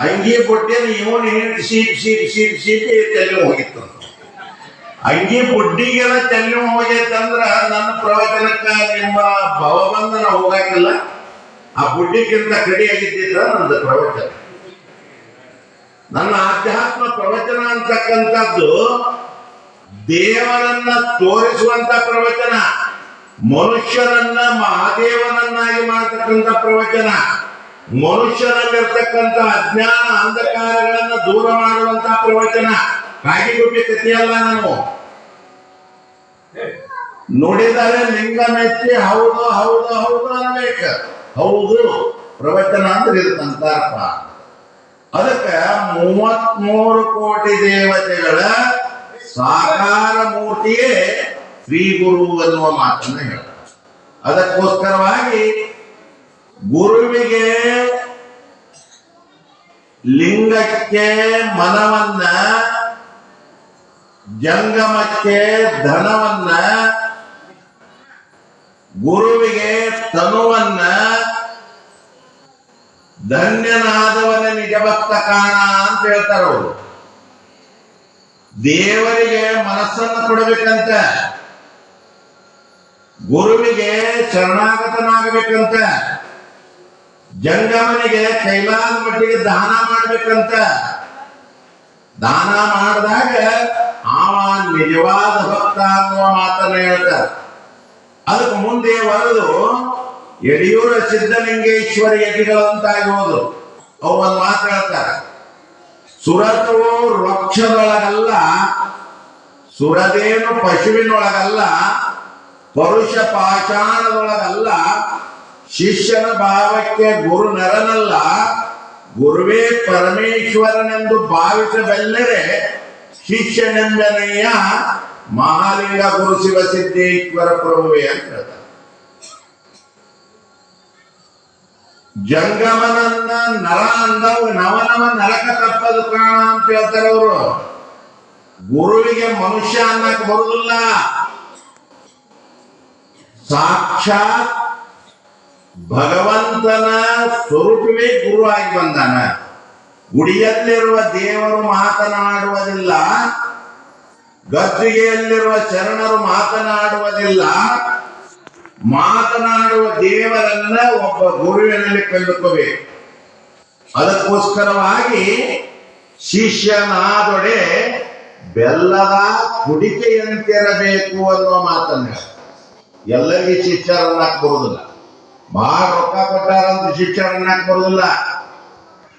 ಅಂಗಿ ಬುಡ್ಡಿಯನ್ನು ಇವನು seat seat seat seat ತಲೆ ಹೋಗಿತ್ತು. ಅಂಗಿ ಬುಡ್ಡಿಗೆಲ್ಲ ತಲೆ ಹೋಗೈತಂದ್ರ ನನ್ನ ಪ್ರವಚನಕ್ಕ ನಿಮ್ಮ ಭವಬಂಧನ ಹೋಗಾಕಿಲ್ಲ ಆ ಬುಡ್ಡಿಗಿಂತ ಕಡಿ ಆಗಿದ್ದಿದ್ರ ನನ್ನ ಪ್ರವಚನ. ನನ್ನ ಆಧ್ಯಾತ್ಮ ಪ್ರವಚನ ಅಂತಕ್ಕಂಥದ್ದು ದೇವರನ್ನ ತೋರಿಸುವಂತ ಪ್ರವಚನ, ಮನುಷ್ಯರನ್ನ ಮಹಾದೇವನನ್ನಾಗಿ ಮಾಡತಕ್ಕಂಥ ಪ್ರವಚನ. ಮನುಷ್ಯರಲ್ಲಿರ್ತಕ್ಕಂಥ ಅಜ್ಞಾನ ಅಂಧಕಾರಗಳನ್ನ ದೂರ ಮಾಡುವಂತ ಪ್ರವಚನ. ಕಾಗಿಗುಬ್ಬಿ ಕಥೆಯಲ್ಲ ನಾನು. ನೋಡಿದರೆ ಲಿಂಗ ಮೆಚ್ಚಿ ಹೌದು ಹೌದು ಹೌದು ಅನ್ಬೇಕ. ಹೌದು, ಪ್ರವಚನ ಅಂದ್ರೆ ಇದು ಅಂತಾರಪ್ಪ ಅದಕ್ಕೆ ಮೂವತ್ಮೂರು ಕೋಟಿ ದೇವತೆಗಳ ಸಾಕಾರ ಮೂರ್ತಿಯೇ ಶ್ರೀ ಗುರು ಅನ್ನುವ ಮಾತನ್ನ ಹೇಳ್ತಾರೆ. ಅದಕ್ಕೋಸ್ಕರವಾಗಿ ಗುರುವಿಗೆ ಲಿಂಗಕ್ಕೆ ಮನವನ್ನ, ಜಂಗಮಕ್ಕೆ ಧನವನ್ನ, ಗುರುವಿಗೆ ತನುವನ್ನ ಧನ್ಯನಾದವನ ನಿಜಭಕ್ತ ಕಾಣ ಅಂತ ಹೇಳ್ತಾರ ದೇವರಿಗೆ ಮನಸ್ಸನ್ನು ಕೊಡಬೇಕಂತ, ಗುರುವಿಗೆ ಶರಣಾಗತನಾಗಬೇಕಂತ. ಜಂಗಮನಿಗೆ ಕೈಲಾದ ಮಟ್ಟಿಗೆ ದಾನ ಮಾಡ್ಬೇಕಂತ. ದಾನ ಮಾಡಿದಾಗ ಆವ ನಿಜವಾದ ಭಕ್ತ ಅನ್ನುವ ಮಾತನ್ನ ಹೇಳ್ತಾರೆ. ಅದಕ್ಕೆ ಮುಂದೆ ಬರೆದು ಯಡಿಯೂರ ಸಿದ್ಧಲಿಂಗೇಶ್ವರ ಯತಿಗಳಂತಾಗಿ ಹೋದ್ರು ಅವ್ರು ಒಂದು ಮಾತು ಹೇಳ್ತಾರೆ. ಸುರತವು ವೃಕ್ಷದೊಳಗಲ್ಲ, ಸುರದೇನು ಪಶುವಿನೊಳಗಲ್ಲ, ಪರುಷ ಪಾಷಾಣದೊಳಗಲ್ಲ ಶಿಷ್ಯನ ಭಾವಕ್ಕೆ ಗುರು ನರನಲ್ಲ ಗುರುವೇ ಪರಮೇಶ್ವರನೆಂದು ಭಾವಿಸಬಲ್ಲರೆ ಶಿಷ್ಯನೆಂದನೆಯ ಮಹಾಲಿಂಗ ಗುರು ಶಿವ ಸಿದ್ದೇಶ್ವರ ಪ್ರಭುವೆ ಅಂತ ಜಂಗಮನನ್ನ ನರ ಅಂದವು ನವನವ ನರಕ ತಪ್ಪದು ಕಾಣ ಅಂತ ಹೇಳ್ತಾರೆ ಅವರು. ಗುರುವಿಗೆ ಮನುಷ್ಯ ಅನ್ನಕ್ಕೆ ಬರುದಿಲ್ಲ. ಸಾಕ್ಷಾತ್ ಭಗವಂತನ ಸ್ವರೂಪವೇ ಗುರು ಆಗಿ ಬಂದಾನ. ಗುಡಿಯಲ್ಲಿರುವ ದೇವರು ಮಾತನಾಡುವುದಿಲ್ಲ, ಗದ್ದಿಗೆಯಲ್ಲಿರುವ ಶರಣರು ಮಾತನಾಡುವುದಿಲ್ಲ, ಮಾತನಾಡುವ ದೇವರನ್ನ ಒಬ್ಬ ಗುರುವಿನಲ್ಲಿ ಕಂಡುಕೋಬೇಕು ಅದಕ್ಕೋಸ್ಕರವಾಗಿ ಶಿಷ್ಯನಾದೊಡೆ ಬೆಲ್ಲದ ಕುಡಿಕೆಯಂತಿರಬೇಕು ಅನ್ನುವ ಮಾತನ್ನ ಎಲ್ಲರಿಗೆ ಶಿಷ್ಯರನ್ನಾಕ್ ಬಹಳ ರೊಕ್ಕ ಕೊಟ್ಟಾರಂತ ಶಿಕ್ಷಣ ಬರುದಿಲ್ಲ?